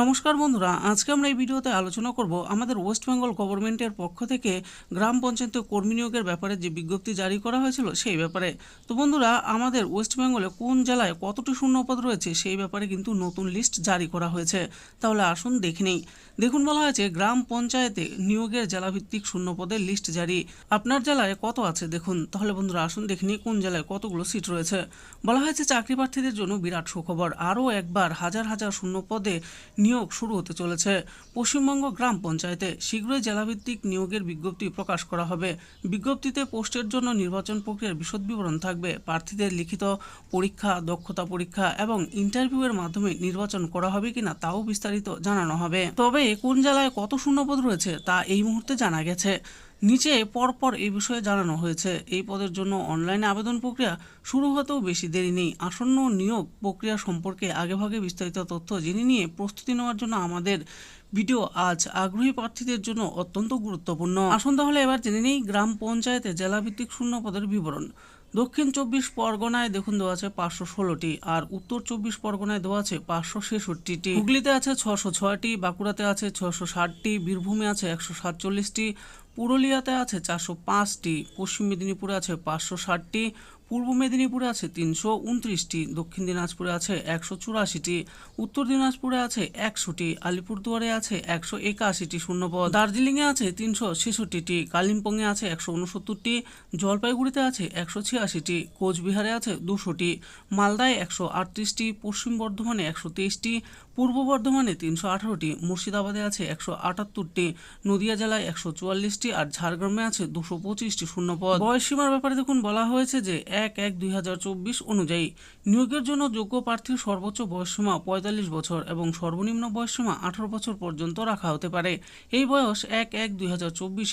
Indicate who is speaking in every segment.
Speaker 1: নমস্কার বন্ধুরা, আজকে আমরা এই ভিডিওতে আলোচনা করব আমাদের ওয়েস্ট বেঙ্গল গভর্নমেন্টের পক্ষ থেকে গ্রাম পঞ্চায়েত কর্মী নিয়োগের ব্যাপারে যে বিজ্ঞপ্তি জারি করা হয়েছিল সেই ব্যাপারে। তো বন্ধুরা, আমাদের ওয়েস্ট বেঙ্গলে কোন জেলায় কতটি শূন্যপদ রয়েছে সেই ব্যাপারে কিন্তু নতুন লিস্ট জারি করা হয়েছে। তাহলে আসুন দেখে নেই। দেখুন বলা হয়েছে, গ্রাম পঞ্চায়েতে নিয়োগের জেলাভিত্তিক শূন্যপদের লিস্ট জারি। আপনার জেলায় কত আছে দেখুন। তাহলে বন্ধুরা, আসুন দেখে নিই কোন জেলায় কতগুলো সিট রয়েছে। বলা হয়েছে, চাকরি প্রার্থীদের জন্য বিরাট সুখবর। আরও একবার হাজার হাজার শূন্য পদে নিয়োগ শুরু হতে চলেছে। পশ্চিমবঙ্গ গ্রাম পঞ্চায়েতে শীঘ্রই জেলাভিত্তিক নিয়োগের বিজ্ঞপ্তি প্রকাশ করা হবে। বিজ্ঞপ্তিতে পোস্টের জন্য নির্বাচন প্রক্রিয়ার বিশদ বিবরণ থাকবে। প্রার্থীদের লিখিত পরীক্ষা, দক্ষতা পরীক্ষা এবং ইন্টারভিউয়ের মাধ্যমে নির্বাচন করা হবে কিনা তাও বিস্তারিত জানানো হবে। তবে কোন জেলায় কত শূন্যপদ রয়েছে তা এই মুহূর্তে জানা গেছে। নিচে পরপর এই বিষয়ে জানানো হয়েছে। এই পদের জন্য অনলাইনে আবেদন প্রক্রিয়া শুরু হতেও বেশি দেরি নেই। আসন্ন নিয়োগ প্রক্রিয়া সম্পর্কে আগেভাগে বিস্তারিত তথ্য জেনে নিয়ে প্রস্তুতি নেওয়ার জন্য আমাদের ভিডিও আজ আগ্রহী প্রার্থীদের জন্য অত্যন্ত গুরুত্বপূর্ণ। আসুন তাহলে এবার জেনে নেই গ্রাম পঞ্চায়েতে জেলাভিত্তিক শূন্য পদের বিবরণ। দক্ষিণ চব্বিশ পরগনায় দেখুন দেওয়া আছে পাঁচশো ষোলোটি, আর উত্তর চব্বিশ পরগনায় দেওয়া আছে পাঁচশো ছেষট্টিটি। হুগলিতে আছে ছশো ছয়টি, বাঁকুড়াতে আছে ছশো ষাটটি, বীরভূমে আছে একশো সাতচল্লিশটি পুরুলিয়াতে আছে চারশো পাঁচটি পশ্চিম মেদিনীপুরে আছে পাঁচশো ষাটটি পূর্ব মেদিনীপুরে আছে তিনশো উনত্রিশটি, দক্ষিণ দিনাজপুরে আছে একশো চুরাশিটি, উত্তর দিনাজপুরে আছে একশোটি, আলিপুরদুয়ারে আছে একশো একাশিটি শূন্যপদ। দার্জিলিংয়ে আছে তিনশো ছেষট্টিটি, কালিম্পংয়ে আছে একশো উনসত্তরটি, জলপাইগুড়িতে আছে একশো ছিয়াশিটি, কোচবিহারে আছে দুশোটি, মালদায় একশো আটত্রিশটি, পশ্চিম বর্ধমানে একশো তেইশটি, পূর্ব বর্ধমানে তিনশো আঠারোটি, মুর্শিদাবাদে আছে একশো আটাত্তরটি, নদিয়া জেলায় একশো চুয়াল্লিশটি আর ঝাড়গ্রামে আছে দুশো পঁচিশটি শূন্যপদ। বয়সীমার ব্যাপারে দেখুন, বলা হয়েছে যে এক এক দুই অনুযায়ী নিয়োগের জন্য যোগ্য প্রার্থীর সর্বোচ্চ বয়সসীমা পঁয়তাল্লিশ বছর এবং সর্বনিম্ন বয়সসীমা আঠারো বছর পর্যন্ত রাখা হতে পারে। এই বয়স এক এক দুই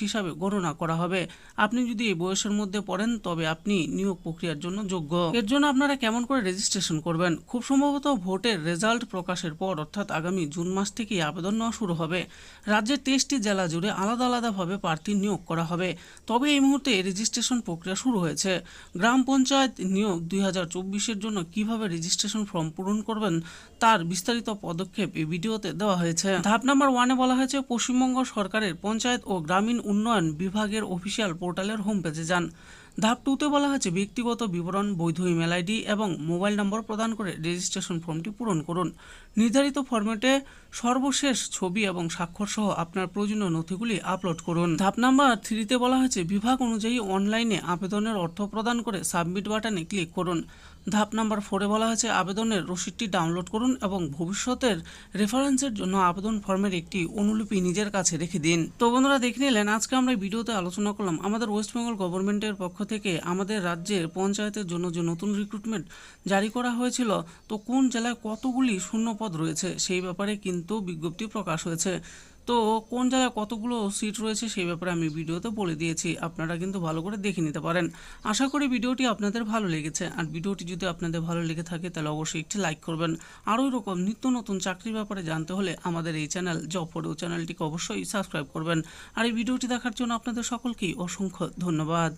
Speaker 1: হিসাবে গণনা করা হবে। আপনি যদি এই বয়সের মধ্যে পড়েন, তবে আপনি নিয়োগ প্রক্রিয়ার জন্য যোগ্য। এর জন্য আপনারা কেমন করে রেজিস্ট্রেশন করবেন? খুব সম্ভবত ভোটের রেজাল্ট প্রকাশের পর, অর্থাৎ আগামী জুন মাস থেকেই আবেদন নেওয়া শুরু হবে। রাজ্যের তেইশটি জেলা জুড়ে আলাদা আলাদাভাবে প্রার্থী নিয়োগ করা হবে। তবে এই মুহূর্তে রেজিস্ট্রেশন প্রক্রিয়া শুরু হয়েছে। গ্রাম পঞ্চায়েত নিয়োগ দুই হাজার চব্বিশের জন্য কীভাবে রেজিস্ট্রেশন ফর্ম পূরণ করবেন তার বিস্তারিত পদক্ষেপ এই ভিডিওতে দেওয়া হয়েছে। ধাপ নাম্বার ওয়ানে বলা হয়েছে, পশ্চিমবঙ্গ সরকারের পঞ্চায়েত ও গ্রামীণ উন্নয়ন বিভাগের অফিসিয়াল পোর্টালের হোম পেজে যান। ধাপ টুতে বলা হয়েছে, ব্যক্তিগত বিবরণ, বৈধ ইমেল আইডি এবং মোবাইল নম্বর প্রদান করে রেজিস্ট্রেশন ফর্মটি পূরণ করুন। নির্ধারিত ফর্মেটে সর্বশেষ ছবি এবং স্বাক্ষর সহ আপনার প্রয়োজনীয় নথিগুলি আপলোড করুন। ধাপ নাম্বার থ্রিতে বলা হয়েছে, বিভাগ অনুযায়ী অনলাইনে আবেদনের অর্থ প্রদান করে সাবমিট বাটনে ক্লিক করুন। ধাপ নাম্বার ফোরে বলা হয়েছে, আবেদনের রসিদটি ডাউনলোড করুন এবং ভবিষ্যতের রেফারেন্সের জন্য আবেদন ফর্মের একটি অনুলিপি নিজের কাছে রেখে দিন। তো বন্ধুরা, দেখে নিলেন, আজকে আমরা ভিডিওতে আলোচনা করলাম আমাদের ওয়েস্ট বেঙ্গল গভর্নমেন্টের পক্ষ থেকে আমাদের রাজ্যের পঞ্চায়েতের জন্য যে নতুন রিক্রুটমেন্ট জারি করা হয়েছিল, তো কোন জেলায় কতগুলি শূন্যপদ রয়েছে সেই ব্যাপারে কিন্তু বিজ্ঞপ্তি প্রকাশ হয়েছে। তো কোন জায়গায় কতগুলো সিট রয়েছে সেই ব্যাপারে আমি ভিডিওতে বলে দিয়েছি। আপনারা কিন্তু ভালো করে দেখে নিতে পারেন। আশা করি ভিডিওটি আপনাদের ভালো লেগেছে। আর ভিডিওটি যদি আপনাদের ভালো লেগে থাকে, তাহলে অবশ্যই একটি লাইক করবেন। আরও এরকম নিত্য নতুন চাকরির ব্যাপারে জানতে হলে আমাদের এই চ্যানেল ফোডো চ্যানেলটিকে অবশ্যই সাবস্ক্রাইব করবেন। আর এই ভিডিওটি দেখার জন্য আপনাদের সকলকেই অসংখ্য ধন্যবাদ।